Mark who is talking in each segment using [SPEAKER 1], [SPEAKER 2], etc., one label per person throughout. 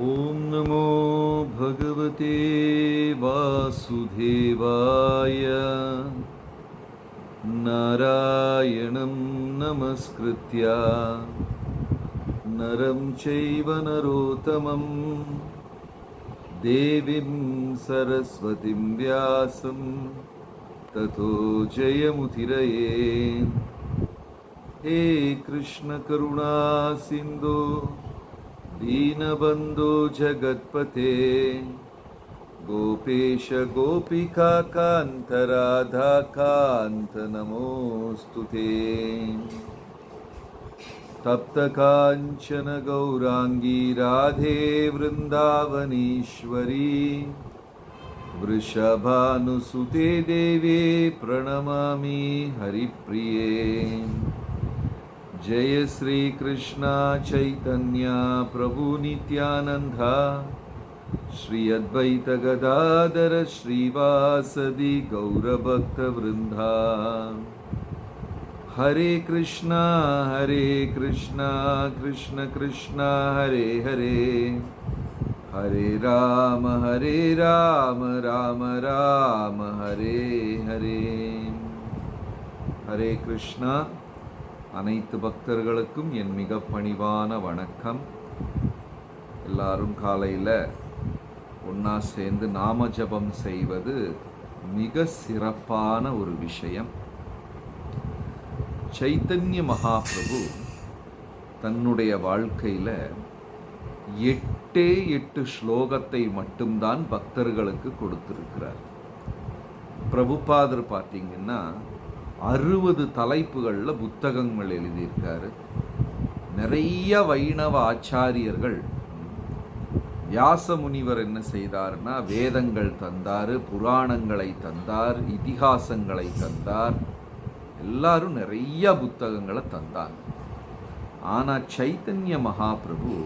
[SPEAKER 1] ഓം നമോ ഭഗവതേ വാസുദേവായ. നാരായണം നമസ്കൃത്യ. നരം ചൈവ നരോത്തമം. ദേവീം സരസ്വതിം വ്യാസം. തഥോ ജയമുതിരയേ ഹേ കൃഷ്ണകരുണാ സിന്ധോ. दीनबन्धो जगत्पते गोपेश गोपिका कान्तराधा कान्त नमोऽस्तु ते तप्तकाञ्चन गौराङ्गी राधे वृन्दावनीश्वरी वृषभानुसुते देवे प्रणमामि हरिप्रिये जय श्री कृष्णा चैतन्य प्रभु नित्यानन्दा। श्री अद्वैत गदाधर श्रीवासदि गौरभक्तवृन्दा हरे कृष्णा हरे कृष्णा, कृष्ण कृष्णा, हरे हरे। हरे राम हरे राम राम राम, हरे हरे। हरे कृष्णा। அனைத்து பக்தர்களுக்கும் என் மிக பணிவான வணக்கம். எல்லாரும் காலையில் ஒன்றா சேர்ந்து நாம ஜபம் செய்வது மிக சிறப்பான ஒரு விஷயம். சைத்தன்ய மகாபிரபு தன்னுடைய வாழ்க்கையில் எட்டே எட்டு ஸ்லோகத்தை மட்டும்தான் பக்தர்களுக்கு கொடுத்துருக்கிறார். பிரபுபாதர் பார்த்தீங்கன்னா அறுபது தலைப்புகளில் புத்தகங்கள் எழுதியிருக்காரு. நிறைய வைணவ ஆச்சாரியர்கள் வியாச முனிவர் என்ன செய்தார்னா வேதங்கள் தந்தார் புராணங்களை தந்தார் இதிகாசங்களை தந்தார். எல்லாரும் நிறைய புத்தகங்களை தந்தாங்க. ஆனால் சைத்தன்ய மகாபிரபு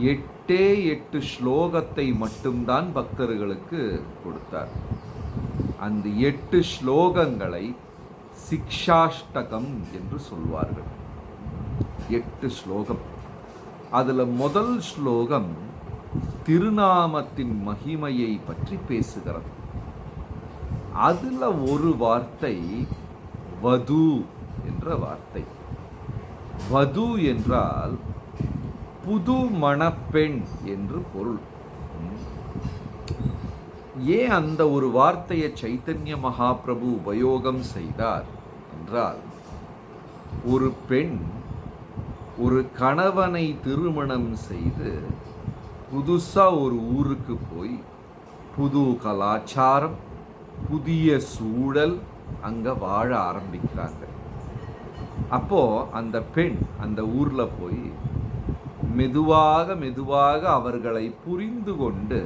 [SPEAKER 1] எட்டே எட்டு ஸ்லோகத்தை மட்டும்தான் பக்தர்களுக்கு கொடுத்தார். அந்த எட்டு ஸ்லோகங்களை சிக்ஷாஷ்டகம் என்று சொல்வார்கள். எட்டு ஸ்லோகம். அதில் முதல் ஸ்லோகம் திருநாமத்தின் மகிமையை பற்றி பேசுகிறது. அதில் ஒரு வார்த்தை வது என்ற வார்த்தை. வது என்றால் புது மணப்பெண் என்று பொருள். ஏன் அந்த ஒரு வார்த்தையை சைத்தன்ய மகாபிரபு உபயோகம் செய்தார் என்றால் ஒரு பெண் ஒரு கணவனை திருமணம் செய்து புதுசாக ஒரு ஊருக்கு போய் புது கலாச்சாரம் புதிய சூழல் அங்கே வாழ ஆரம்பிக்கிறாங்க அப்போது அந்த பெண் அந்த ஊரில் போய் மெதுவாக மெதுவாக அவர்களை புரிந்து கொண்டு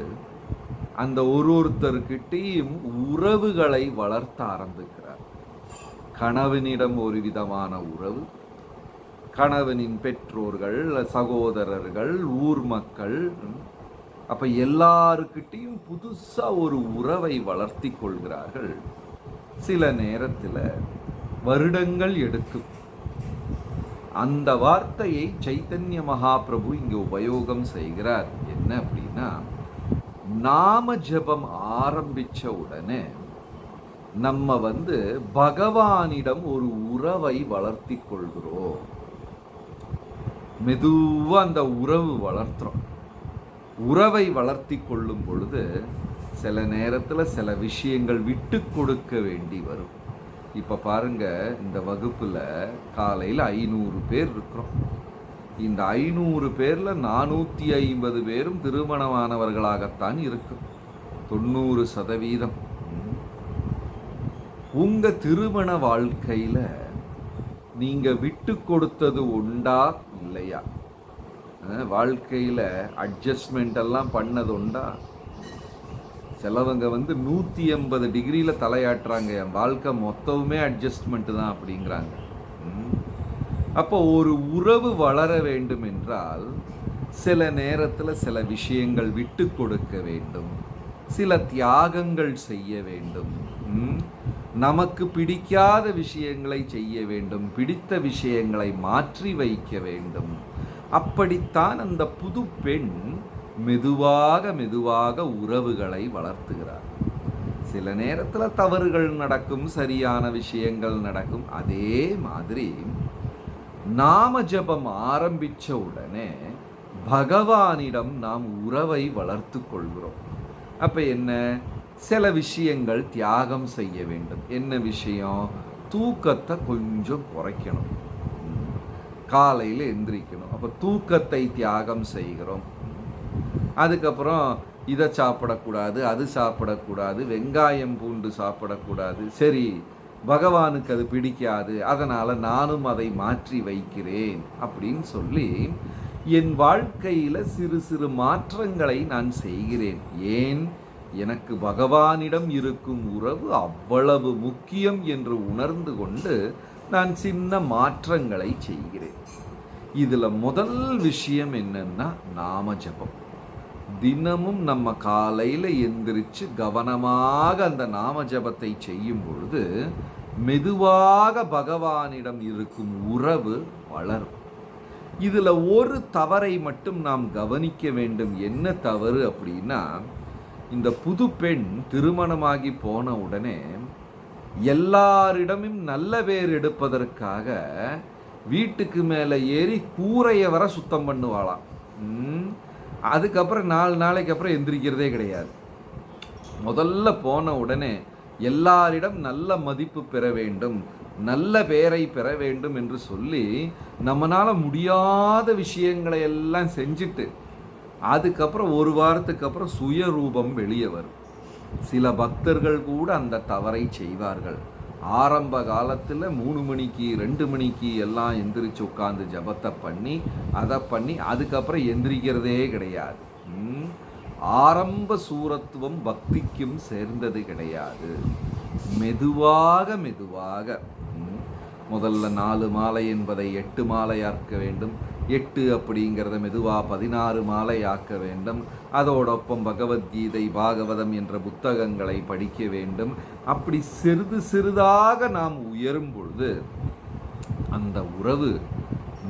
[SPEAKER 1] அந்த ஒரு ஒருத்தர்கிட்டையும் உறவுகளை வளர்த்த ஆரம்பிக்கிறார். கணவனிடம் ஒரு விதமான உறவு கணவனின் பெற்றோர்கள் சகோதரர்கள் ஊர் மக்கள் அப்போ எல்லாருக்கிட்டையும் புதுசாக ஒரு உறவை வளர்த்தி கொள்கிறார்கள். சில நேரத்தில் வருடங்கள் எடுக்கும். அந்த வார்த்தையை சைத்தன்ய மகாபிரபு இங்கே உபயோகம் செய்கிறார். என்ன அப்படின்னா நாம ஜபம் ஆரம்பிச்ச உடனே நம்ம வந்து பகவானிடம் ஒரு உறவை வளர்த்தி கொள்கிறோம். மெதுவாக அந்த உறவு வளர்த்துறோம். உறவை வளர்த்தி கொள்ளும் பொழுது சில நேரத்தில் சில விஷயங்கள் விட்டு கொடுக்க வேண்டி வரும். இப்போ பாருங்கள் இந்த வகுப்பில் காலையில் ஐநூறு பேர் இருக்கிறோம். இந்த ஐநூறு பேரில் நானூற்றி ஐம்பது பேரும் திருமணமானவர்களாகத்தான் இருக்கும் தொண்ணூறு சதவீதம். உங்கள் திருமண வாழ்க்கையில் நீங்கள் விட்டு கொடுத்தது உண்டா? இல்லையா? வாழ்க்கையில் அட்ஜஸ்ட்மெண்ட் எல்லாம் பண்ணது உண்டா? சிலவங்க வந்து நூற்றி எண்பது டிகிரியில் தலையாட்டுறாங்க. என் வாழ்க்கை மொத்தமுமே அட்ஜஸ்ட்மெண்ட்டு தான் அப்படிங்கிறாங்க. அப்போ ஒரு உறவு வளர வேண்டும் என்றால் சில நேரத்தில் சில விஷயங்கள் விட்டு கொடுக்க வேண்டும். சில தியாகங்கள் செய்ய வேண்டும். நமக்கு பிடிக்காத விஷயங்களை செய்ய வேண்டும். பிடித்த விஷயங்களை மாற்றி வைக்க வேண்டும். அப்படித்தான் அந்த புது பெண் மெதுவாக மெதுவாக உறவுகளை வளர்த்துகிறார் சில நேரத்தில் தவறுகள் நடக்கும் சரியான விஷயங்கள் நடக்கும். அதே மாதிரி நாம ஜபம் ஆரம்பிச்ச உடனே பகவானிடம் நாம் உறவை வளர்த்து கொள்கிறோம். அப்போ என்ன? சில விஷயங்கள் தியாகம் செய்ய வேண்டும். என்ன விஷயம்? தூக்கத்தை கொஞ்சம் குறைக்கணும். காலையில் எந்திரிக்கணும். அப்போ தூக்கத்தை தியாகம் செய்கிறோம். அதுக்கப்புறம் இதை சாப்பிடக்கூடாது அது சாப்பிடக்கூடாது வெங்காயம் பூண்டு சாப்பிடக்கூடாது. சரி பகவானுக்கு அது பிடிக்காது அதனால் நானும் அதை மாற்றி வைக்கிறேன் அப்படின்னு சொல்லி என் வாழ்க்கையில் சிறு சிறு மாற்றங்களை நான் செய்கிறேன். ஏன்? எனக்கு பகவானிடம் இருக்கும் உறவு அவ்வளவு முக்கியம் என்று உணர்ந்து கொண்டு நான் சின்ன மாற்றங்களை செய்கிறேன். இதில் முதல் விஷயம் என்னன்னா நாம ஜபம். தினமும் நம்ம காலையில் எந்திரிச்சு கவனமாக அந்த நாம ஜபத்தை செய்யும் பொழுது மெதுவாக பகவானிடம் இருக்கும் உறவு வளரும். இதில் ஒரு தவறை மட்டும் நாம் கவனிக்க வேண்டும். என்ன தவறு அப்படின்னா இந்த புது பெண் திருமணமாகி போன உடனே எல்லாரிடமும் நல்ல பேர் எடுப்பதற்காக வீட்டுக்கு மேலே ஏறி கூரையை வர சுத்தம் பண்ணுவாளாம். ம், அதுக்கப்புறம் நாலு நாளைக்கு அப்புறம் எந்திரிக்கிறதே கிடையாது. முதல்ல போன உடனே எல்லாரிடம் நல்ல மதிப்பு பெற வேண்டும் நல்ல பெயரை பெற வேண்டும் என்று சொல்லி நம்மளால் முடியாத விஷயங்களை எல்லாம் செஞ்சுட்டு அதுக்கப்புறம் ஒரு வாரத்துக்கு அப்புறம் சுயரூபம் வெளியே வரும். சில பக்தர்கள் கூட அந்த தவறை செய்வார்கள். ஆரம்ப காலத்தில் மூணு மணிக்கு ரெண்டு மணிக்கு எல்லாம் எந்திரிச்சு உட்காந்து ஜபத்தை பண்ணி அதை பண்ணி அதுக்கப்புறம் எந்திரிக்கிறதே கிடையாது. ஆரம்ப சூரத்துவம் பக்திக்கும் சேர்ந்தது கிடையாது. மெதுவாக மெதுவாக. முதல்ல நாலு மாலை என்பதை எட்டு மாலையாக்க வேண்டும். எட்டு அப்படிங்கிறத மெதுவாக பதினாறு மாலை ஆக்க வேண்டும். அதோடொப்பம் பகவத்கீதை பாகவதம் என்ற புத்தகங்களை படிக்க வேண்டும். அப்படி சிறிது சிறிதாக நாம் உயரும் பொழுது அந்த உறவு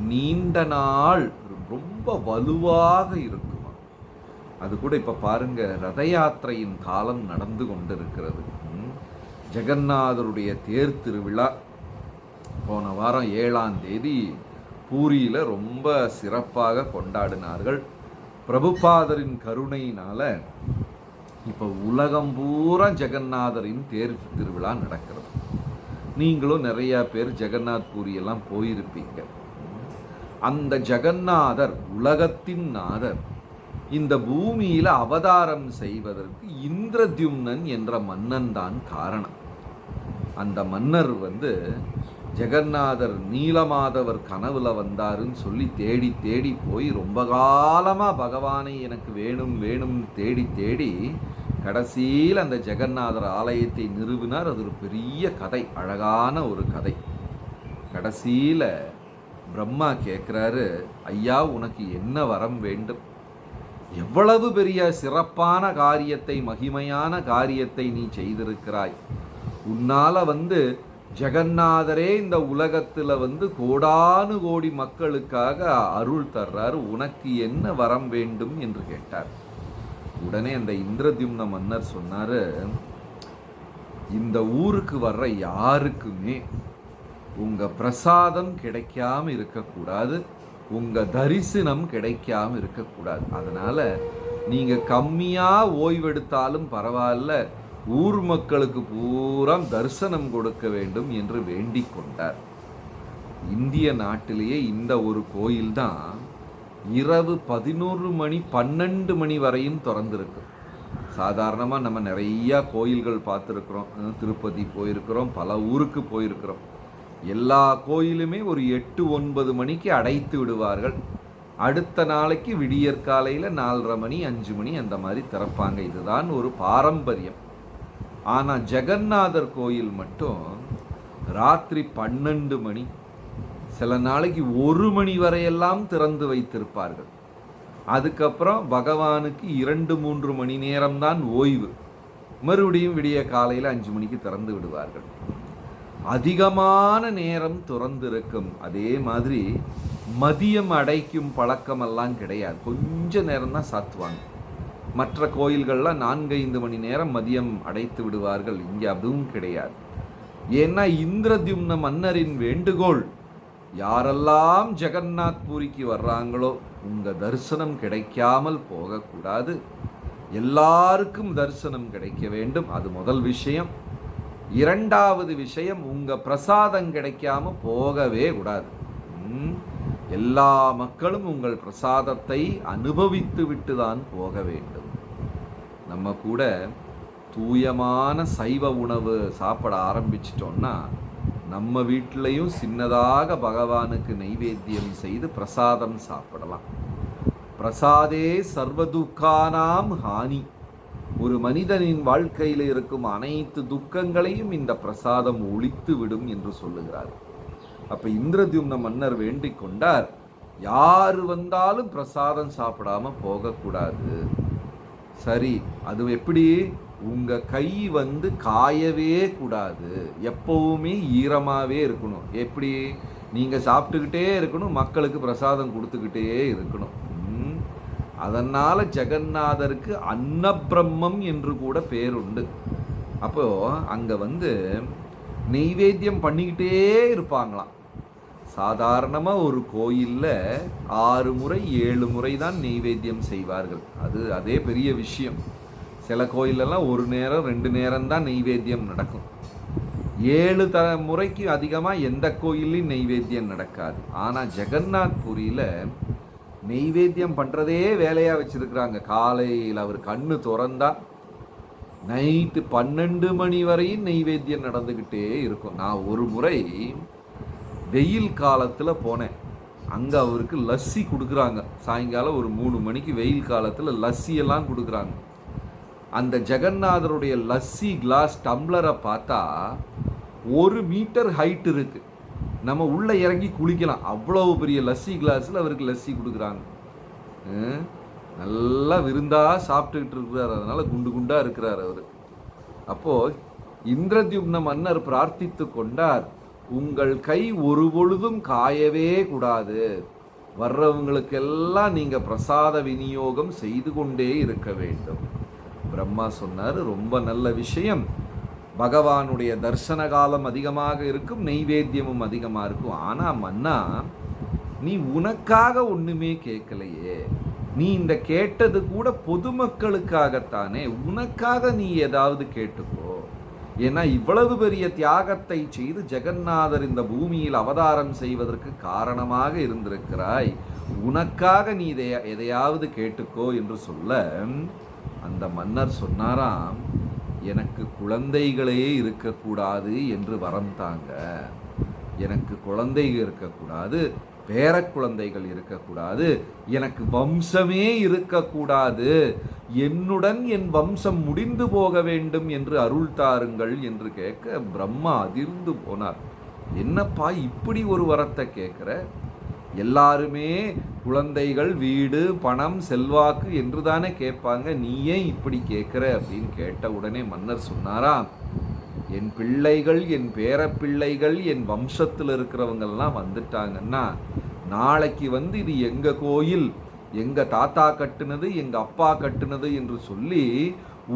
[SPEAKER 1] நீண்ட நாள் ரொம்ப வலுவாக இருக்குமா? அது கூட இப்போ பாருங்க ரத யாத்திரையின் காலம் நடந்து கொண்டிருக்கிறது. ஜெகநாதருடைய தேர் திருவிழா போன வாரம் ஏழாம் தேதி பூரியில் ரொம்ப சிறப்பாக கொண்டாடினார்கள். பிரபுபாதரின் கருணையினால் இப்போ உலகம் பூரா ஜெகநாதரின் தேர் திருவிழா நடக்கிறது. நீங்களும் நிறையா பேர் ஜெகநாத் பூரியெல்லாம் போயிருப்பீங்க. அந்த ஜெகநாதர் உலகத்தின் நாதர் இந்த பூமியில் அவதாரம் செய்வதற்கு இந்திரத்யும்னன் என்ற மன்னன் தான் காரணம். அந்த மன்னர் வந்து ஜெகநாதர் நீலமாதவர் கனவுல வந்தாருன்னு சொல்லி தேடி தேடி போய் ரொம்ப காலமா பகவானை எனக்கு வேணும் வேணும்னு தேடி தேடி கடைசியில் அந்த ஜெகநாதர் ஆலயத்தை நிறுவினார். அது ஒரு பெரிய கதை அழகான ஒரு கதை. கடைசியில் பிரம்மா கேட்குறாரு ஐயா உனக்கு என்ன வரம் வேண்டும்? எவ்வளவு பெரிய சிறப்பான காரியத்தை மகிமையான காரியத்தை நீ செய்திருக்கிறாய். உன்னால் வந்து ஜெகநாதரே இந்த உலகத்தில் வந்து கோடானு கோடி மக்களுக்காக அருள் தர்றாரு. உனக்கு என்ன வரம் வேண்டும் என்று கேட்டார். உடனே அந்த இந்திரத்யும்ன மன்னர் சொன்னார் இந்த ஊருக்கு வர்ற யாருக்குமே உங்கள் பிரசாதம் கிடைக்காம இருக்கக்கூடாது உங்கள் தரிசனம் கிடைக்காம இருக்கக்கூடாது. அதனால் நீங்கள் கம்மியாக ஓய்வெடுத்தாலும் பரவாயில்ல ஊர் மக்களுக்கு பூரா தரிசனம் கொடுக்க வேண்டும் என்று வேண்டிக் கொண்டார். இந்திய நாட்டிலேயே இந்த ஒரு கோயில்தான் இரவு பதினோரு மணி பன்னெண்டு மணி வரையும் திறந்திருக்கு. சாதாரணமாக நம்ம நிறையா கோயில்கள் பார்த்துருக்குறோம். திருப்பதி போயிருக்கிறோம் பல ஊருக்கு போயிருக்கிறோம். எல்லா கோயிலுமே ஒரு எட்டு ஒன்பது மணிக்கு அடைத்து விடுவார்கள். அடுத்த நாளைக்கு விடியற்காலையில் நாலரை மணி அஞ்சு மணி அந்த மாதிரி திறப்பாங்க. இதுதான் ஒரு பாரம்பரியம். ஆனால் ஜெகநாதர் கோயில் மட்டும் ராத்திரி பன்னெண்டு மணி சில நாளைக்கு ஒரு மணி வரையெல்லாம் திறந்து வைத்திருப்பார்கள். அதுக்கப்புறம் பகவானுக்கு இரண்டு மூன்று மணி நேரம்தான் ஓய்வு. மறுபடியும் விடிய காலையில் அஞ்சு மணிக்கு திறந்து விடுவார்கள். அதிகமான நேரம் திறந்திருக்கும் அதே மாதிரி மதியம் அடைக்கும் பழக்கமெல்லாம் கிடையாது. கொஞ்ச நேரம் தான் சாத்துவாங்க. மற்ற கோயில்கள்லாம் நான்கு ஐந்து மணி நேரம் மதியம் அடைத்து விடுவார்கள். இங்கே அதுவும் கிடையாது. ஏன்னா இந்திரத்யும்ன மன்னரின் வேண்டுகோள் யாரெல்லாம் ஜெகநாத் பூரிக்கு வர்றாங்களோ உங்கள் தரிசனம் கிடைக்காமல் போகக்கூடாது. எல்லாருக்கும் தரிசனம் கிடைக்க வேண்டும். அது முதல் விஷயம். இரண்டாவது விஷயம் உங்கள் பிரசாதம் கிடைக்காம போகவே கூடாது. எல்லா மக்களும் உங்கள் பிரசாதத்தை அனுபவித்து விட்டு தான் போக வேண்டும். நம்ம கூட தூயமான சைவ உணவு சாப்பிட ஆரம்பிச்சிட்டோம்னா நம்ம வீட்டிலையும் சின்னதாக பகவானுக்கு நைவேத்தியம் செய்து பிரசாதம் சாப்பிடலாம். பிரசாதே சர்வதுக்கானாம் ஹானி. ஒரு மனிதனின் வாழ்க்கையில் இருக்கும் அனைத்து துக்கங்களையும் இந்த பிரசாதம் ஒழித்து விடும் என்று சொல்லுகிறார். அப்போ இந்திரத்யும்ன மன்னர் வேண்டிக் கொண்டார். யார் வந்தாலும் பிரசாதம் சாப்பிடாம போகக்கூடாது. சரி அது எப்படி? உங்கள் கை வந்து காயவே கூடாது. எப்பவுமே ஈரமாகவே இருக்கணும். எப்படி? நீங்கள் சாப்பிட்டுக்கிட்டே இருக்கணும் மக்களுக்கு பிரசாதம் கொடுத்துக்கிட்டே இருக்கணும். அதனால் ஜெகநாதருக்கு அன்னபிரம்மம் என்று கூட பேருண்டு. அப்போது அங்கே வந்து நெய்வேத்தியம் பண்ணிக்கிட்டே இருப்பாங்களாம். சாதாரணமாக ஒரு கோயிலில் ஆறு முறை ஏழு முறை தான் நெய்வேத்தியம் செய்வார்கள். அது அதே பெரிய விஷயம். சில கோயிலெல்லாம் ஒரு நேரம் ரெண்டு நேரம் தான் நெய்வேத்தியம் நடக்கும். ஏழு த முறைக்கு அதிகமாக எந்த கோயிலையும் நெய்வேத்தியம் நடக்காது. ஆனால் ஜெகநாத் புரியில் நெய்வேத்தியம் பண்ணுறதே வேலையாக வச்சுருக்குறாங்க. காலையில் அவர் கண்ணு திறந்தால் நைட்டு பன்னெண்டு மணி வரையும் நெய்வேத்தியம் நடந்துக்கிட்டே இருக்கும். நான் ஒரு முறை வெயில் காலத்தில் போனேன். அங்கே அவருக்கு லஸ்ஸி கொடுக்குறாங்க. சாயங்காலம் ஒரு மூணு மணிக்கு வெயில் காலத்தில் லஸ்ஸியெல்லாம் கொடுக்குறாங்க. அந்த ஜெகநாதருடைய லஸ்ஸி கிளாஸ் டம்ளரை பார்த்தா ஒரு மீட்டர் ஹைட் இருக்குது நம்ம உள்ளே இறங்கி குளிக்கலாம். அவ்வளோ பெரிய லஸ்ஸி கிளாஸில் அவருக்கு லஸ்ஸி கொடுக்குறாங்க. நல்லா விருந்தாக சாப்பிட்டுக்கிட்டு இருக்கிறார். அதனால் குண்டு குண்டாக இருக்கிறார் அவர். அப்போது இந்திரத்யும்ன மன்னர் பிரார்த்தித்து கொண்டார். உங்கள் கை ஒரு பொழுதும் காயவே கூடாது. வர்றவங்களுக்கெல்லாம் நீங்கள் பிரசாத விநியோகம் செய்து கொண்டே இருக்க வேண்டும். பிரம்மா சொன்னார் ரொம்ப நல்ல விஷயம். பகவானுடைய தர்சன காலம் அதிகமாக இருக்கும் நெய்வேத்தியமும் அதிகமாக இருக்கும். ஆனால் மன்னா நீ உனக்காக ஒன்றுமே கேட்கலையே. நீ இந்த கேட்டது கூட பொதுமக்களுக்காகத்தானே? உனக்காக நீ ஏதாவது கேட்டுக்கோ. ஏன்னா இவ்வளவு பெரிய தியாகத்தை செய்து ஜெகநாதர் இந்த பூமியில் அவதாரம் செய்வதற்கு காரணமாக இருந்திருக்கிறாய். உனக்காக நீ இதை எதையாவது கேட்டுக்கோ என்று சொல்ல அந்த மன்னர் சொன்னாராம் எனக்கு குழந்தைகளே இருக்கக்கூடாது என்று வரம் தாங்க. எனக்கு குழந்தைகள் இருக்கக்கூடாது. பேர குழந்தைகள் இருக்கக்கூடாது. எனக்கு வம்சமே இருக்கக்கூடாது. என்னுடன் என் வம்சம் முடிந்து போக வேண்டும் என்று அருள் தாருங்கள் என்று கேட்க பிரம்மா அதிர்ந்து போனார். என்னப்பா இப்படி ஒரு வரத்தை கேட்குற? எல்லாருமே குழந்தைகள் வீடு பணம் செல்வாக்கு என்று தானே கேட்பாங்க. நீ ஏன் இப்படி கேட்குற அப்படின்னு கேட்ட உடனே மன்னர் சொன்னாராம். என் பிள்ளைகள் என் பேரப்பிள்ளைகள் என் வம்சத்தில் இருக்கிறவங்கெல்லாம் வந்துட்டாங்கன்னா நாளைக்கு வந்து இது எங்கள் கோயில்? எங்கள் தாத்தா கட்டுனது எங்கள் அப்பா கட்டுனது என்று சொல்லி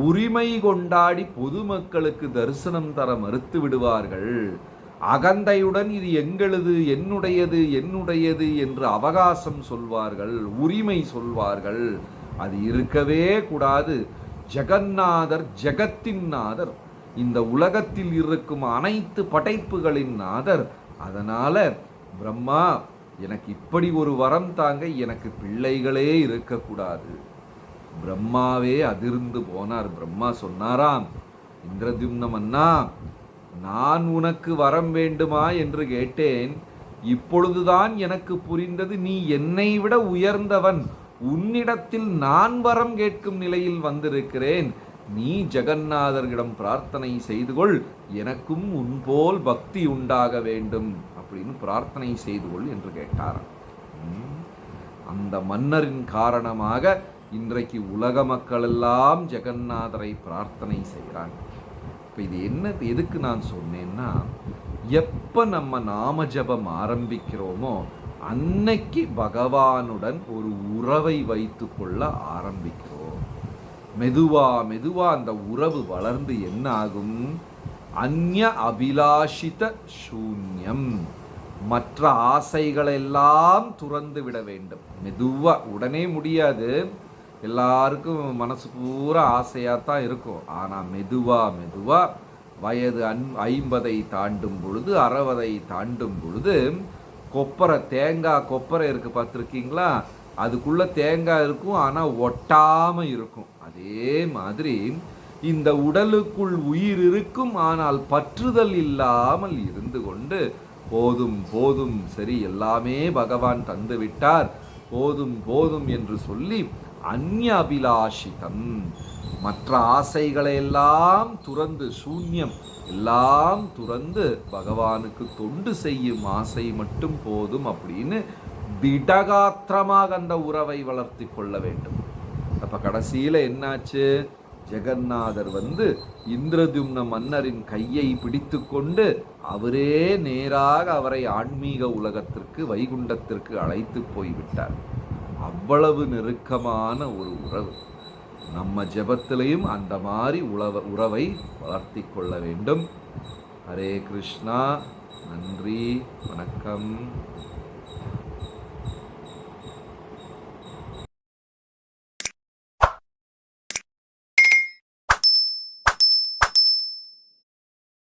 [SPEAKER 1] உரிமை கொண்டாடி பொதுமக்களுக்கு தரிசனம் தர மறுத்து விடுவார்கள். அகந்தையுடன் இது எங்களது என்னுடையது என்னுடையது என்று அவகாசம் சொல்வார்கள் உரிமை சொல்வார்கள். அது இருக்கவே கூடாது. ஜெகநாதர் ஜெகத்தின் நாதர் இந்த உலகத்தில் இருக்கும் அனைத்து படைப்புகளின் நாதர். அதனால் பிரம்மா எனக்கு இப்படி ஒரு வரம் தாங்க எனக்கு பிள்ளைகளே இருக்கக்கூடாது. பிரம்மாவே அதிர்ந்து போனார். பிரம்மா சொன்னாராம் இந்திரத்யும்ன அண்ணா நான் உனக்கு வரம் வேண்டுமா என்று கேட்டேன். இப்பொழுதுதான் எனக்கு புரிந்தது நீ என்னை விட உயர்ந்தவன். உன்னிடத்தில் நான் வரம் கேட்கும் நிலையில் வந்திருக்கிறேன். நீ ஜெகநாதர்களிடம் பிரார்த்தனை செய்து கொள் எனக்கும் உன்போல் பக்தி உண்டாக வேண்டும் அப்படின்னு பிரார்த்தனை செய்து கொள் என்று கேட்டாராம். அந்த மன்னரின் காரணமாக இன்றைக்கு உலக மக்கள் எல்லாம் ஜெகநாதரை பிரார்த்தனை செய்கிறாங்க இப்போ இது என்ன எதுக்கு நான் சொன்னேன்னா எப்போ நம்ம நாம ஜபம் ஆரம்பிக்கிறோமோ அன்னைக்கு பகவானுடன் ஒரு உறவை வைத்துக்கொள்ள ஆரம்பிக்கிறோம். மெதுவா மெதுவா அந்த உறவு வளர்ந்து என்ன ஆகும் அந்ய அபிலாஷித சூன்யம். மற்ற ஆசைகளெல்லாம் துறந்து விட வேண்டும். மெதுவாக உடனே முடியாது. எல்லாருக்கும் மனசு பூரா ஆசையாக தான் இருக்கும். ஆனால் மெதுவா மெதுவா வயது அன் ஐம்பதை தாண்டும் பொழுது அறுபதை தாண்டும் பொழுது கொப்பரை தேங்காய் கொப்பரை இருக்குது பார்த்துருக்கீங்களா? அதுக்குள்ளே தேங்காய் இருக்கும் ஆனால் ஒட்டாமல் இருக்கும். அதே மாதிரி இந்த உடலுக்குள் உயிர் இருக்கும் ஆனால் பற்றுதல் இல்லாமல் இருந்து கொண்டு போதும் போதும் சரி எல்லாமே பகவான் தந்து விட்டார். போதும் போதும் என்று சொல்லி அந்நிய அபிலாஷிதம் மற்ற ஆசைகளை எல்லாம் துறந்து சூன்யம் எல்லாம் துறந்து பகவானுக்கு தொண்டு செய்யும் ஆசை மட்டும் போதும் அப்படின்னு திடகாத்திரமாக அந்த உறவை வளர்த்தி கொள்ள வேண்டும். அப்போ கடைசியில் என்னாச்சு? ஜெகநாதர் வந்து இந்திரதும்ன மன்னரின் கையை பிடித்து கொண்டு அவரே நேராக அவரை ஆன்மீக உலகத்திற்கு வைகுண்டத்திற்கு அழைத்து போய்விட்டார் அவ்வளவு நெருக்கமான ஒரு உறவு. நம்ம ஜபத்திலையும் அந்த மாதிரி உறவ உறவை வளர்த்தி கொள்ள வேண்டும். ஹரே கிருஷ்ணா நன்றி வணக்கம்.